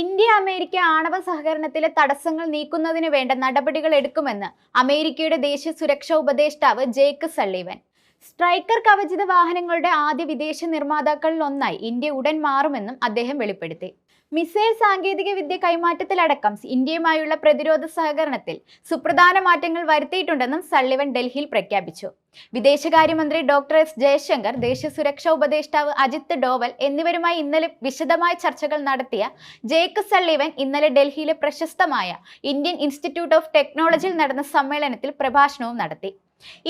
India America ആണവ സഹകരണത്തിലെ തടസ്സങ്ങൾ നീക്കുന്നതിന് വേണ്ട നടപടികൾ എടുക്കുമെന്ന് അമേരിക്കയുടെ ദേശീയ സുരക്ഷാ ഉപദേഷ്ടാവ് ജേക്ക് സള്ളീവൻ. സ്ട്രൈക്കർ കവചിത വാഹനങ്ങളുടെ ആദ്യ വിദേശ നിർമ്മാതാക്കളിൽ ഒന്നായി ഇന്ത്യ ഉടൻ മാറുമെന്നും അദ്ദേഹം വെളിപ്പെടുത്തി. മിസൈൽ സാങ്കേതിക വിദ്യ കൈമാറ്റത്തിലടക്കം ഇന്ത്യയുമായുള്ള പ്രതിരോധ സഹകരണത്തിൽ സുപ്രധാന മാറ്റങ്ങൾ വരുത്തിയിട്ടുണ്ടെന്നും സള്ളിവൻ ഡൽഹിയിൽ പ്രഖ്യാപിച്ചു. വിദേശകാര്യമന്ത്രി ഡോക്ടർ എസ്. ജയശങ്കർ ദേശീയ സുരക്ഷാ ഉപദേഷ്ടാവ് അജിത് ഡോവൽ എന്നിവരുമായി ഇന്നലെ വിശദമായ ചർച്ചകൾ നടത്തിയ ജേക്ക് സള്ളിവൻ ഇന്നലെ ഡൽഹിയിലെ പ്രശസ്തമായ ഇന്ത്യൻ ഇൻസ്റ്റിറ്റ്യൂട്ട് ഓഫ് ടെക്നോളജിയിൽ നടന്ന സമ്മേളനത്തിൽ പ്രഭാഷണവും നടത്തി.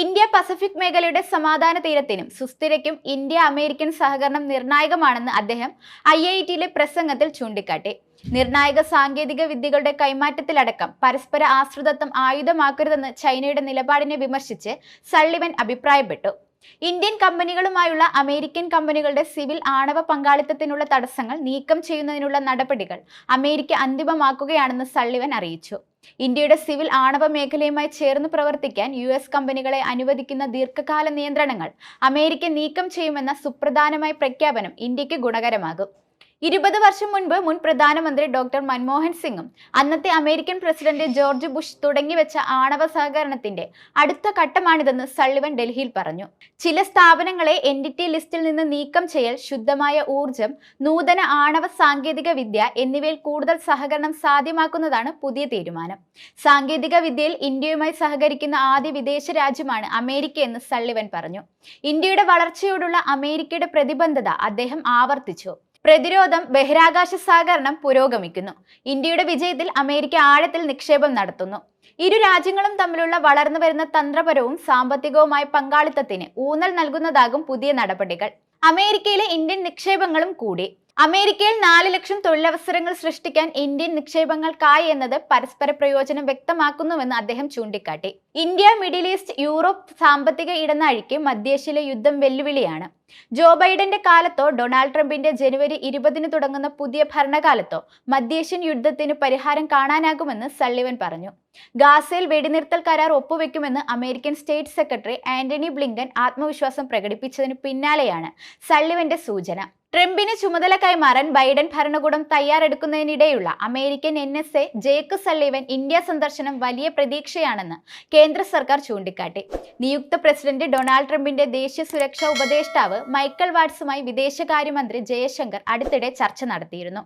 ഇന്ത്യ പസഫിക് മേഖലയുടെ സമാധാന തീരത്തിനും സുസ്ഥിരയ്ക്കും ഇന്ത്യ അമേരിക്കൻ സഹകരണം നിർണായകമാണെന്ന് അദ്ദേഹം ഐ ഐ ടിയിലെ പ്രസംഗത്തിൽ ചൂണ്ടിക്കാട്ടി. നിർണായക സാങ്കേതിക വിദ്യകളുടെ കൈമാറ്റത്തിലടക്കം പരസ്പര ആശ്രിതത്വം ആയുധമാക്കരുതെന്ന് ചൈനയുടെ നിലപാടിനെ വിമർശിച്ച് സള്ളിവൻ അഭിപ്രായപ്പെട്ടു. ഇന്ത്യൻ കമ്പനികളുമായുള്ള അമേരിക്കൻ കമ്പനികളുടെ സിവിൽ ആണവ പങ്കാളിത്തത്തിനുള്ള തടസ്സങ്ങൾ നീക്കം ചെയ്യുന്നതിനുള്ള നടപടികൾ അമേരിക്ക അന്തിമമാക്കുകയാണെന്ന് സള്ളിവൻ അറിയിച്ചു. ഇന്ത്യയുടെ സിവിൽ ആണവ മേഖലയുമായി ചേർന്ന് പ്രവർത്തിക്കാൻ യു എസ് കമ്പനികളെ അനുവദിക്കുന്ന ദീർഘകാല നിയന്ത്രണങ്ങൾ അമേരിക്ക നീക്കം ചെയ്യുമെന്ന സുപ്രധാനമായ പ്രഖ്യാപനം ഇന്ത്യയ്ക്ക് ഗുണകരമാകും. ഇരുപത് വർഷം മുൻപ് മുൻ പ്രധാനമന്ത്രി ഡോക്ടർ മൻമോഹൻ സിംഗും അന്നത്തെ അമേരിക്കൻ പ്രസിഡന്റ് ജോർജ് ബുഷ് തുടങ്ങിവെച്ച ആണവ സഹകരണത്തിന്റെ അടുത്ത ഘട്ടമാണിതെന്ന് സള്ളിവൻ ഡൽഹിയിൽ പറഞ്ഞു. ചില സ്ഥാപനങ്ങളെ എൻ ഡി ടി ലിസ്റ്റിൽ നിന്ന് നീക്കം ചെയ്യൽ ശുദ്ധമായ ഊർജം നൂതന ആണവ സാങ്കേതിക വിദ്യ എന്നിവയിൽ കൂടുതൽ സഹകരണം സാധ്യമാക്കുന്നതാണ് പുതിയ തീരുമാനം. സാങ്കേതിക വിദ്യയിൽ ഇന്ത്യയുമായി സഹകരിക്കുന്ന ആദ്യ വിദേശ രാജ്യമാണ് അമേരിക്ക എന്ന് സള്ളിവൻ പറഞ്ഞു. ഇന്ത്യയുടെ വളർച്ചയോടുള്ള അമേരിക്കയുടെ പ്രതിബദ്ധത അദ്ദേഹം ആവർത്തിച്ചു. പ്രതിരോധം ബഹിരാകാശ സഹകരണം പുരോഗമിക്കുന്നു. ഇന്ത്യയുടെ വിജയത്തിൽ അമേരിക്ക ആഴത്തിൽ നിക്ഷേപം നടത്തുന്നു. ഇരു രാജ്യങ്ങളും തമ്മിലുള്ള വളർന്നു വരുന്ന തന്ത്രപരവും സാമ്പത്തികവുമായ പങ്കാളിത്തത്തിന് ഊന്നൽ നൽകുന്നതാകും പുതിയ നടപടികൾ. അമേരിക്കയിലെ ഇന്ത്യൻ നിക്ഷേപങ്ങളും കൂടി. അമേരിക്കയിൽ നാല് ലക്ഷം തൊഴിലവസരങ്ങൾ സൃഷ്ടിക്കാൻ ഇന്ത്യൻ നിക്ഷേപങ്ങൾക്കായി എന്നത് പരസ്പര പ്രയോജനം വ്യക്തമാക്കുന്നുവെന്ന് അദ്ദേഹം ചൂണ്ടിക്കാട്ടി. ഇന്ത്യ മിഡിൽ ഈസ്റ്റ് യൂറോപ്പ് സാമ്പത്തിക ഇടനാഴിക്ക് മധ്യേഷ്യയിലെ യുദ്ധം വെല്ലുവിളിയാണ്. ജോ ബൈഡന്റെ കാലത്തോ ഡൊണാൾഡ് ട്രംപിന്റെ ജനുവരി ഇരുപതിന് തുടങ്ങുന്ന പുതിയ ഭരണകാലത്തോ മധ്യേഷ്യൻ യുദ്ധത്തിന് പരിഹാരം കാണാനാകുമെന്ന് സള്ളിവൻ പറഞ്ഞു. ഗാസയിൽ വെടിനിർത്തൽ കരാർ ഒപ്പുവെക്കുമെന്ന് American state secretary Antony Blinken ആത്മവിശ്വാസം പ്രകടിപ്പിച്ചതിന് പിന്നാലെയാണ് സള്ളിവന്റെ സൂചന. ട്രംപിന് ചുമതല കൈമാറാൻ ബൈഡൻ ഭരണകൂടം തയ്യാറെടുക്കുന്നതിനിടെയുള്ള American N S A Jake Sullivan India സന്ദർശനം വലിയ പ്രതീക്ഷയാണെന്ന് കേന്ദ്ര സർക്കാർ ചൂണ്ടിക്കാട്ടി. നിയുക്ത പ്രസിഡന്റ് ഡൊണാൾഡ് ട്രംപിന്റെ ദേശീയ സുരക്ഷാ ഉപദേഷ്ടാവ് മൈക്കൽ വാട്സുമായി വിദേശകാര്യമന്ത്രി ജയശങ്കർ അടുത്തിടെ ചർച്ച നടത്തിയിരുന്നു.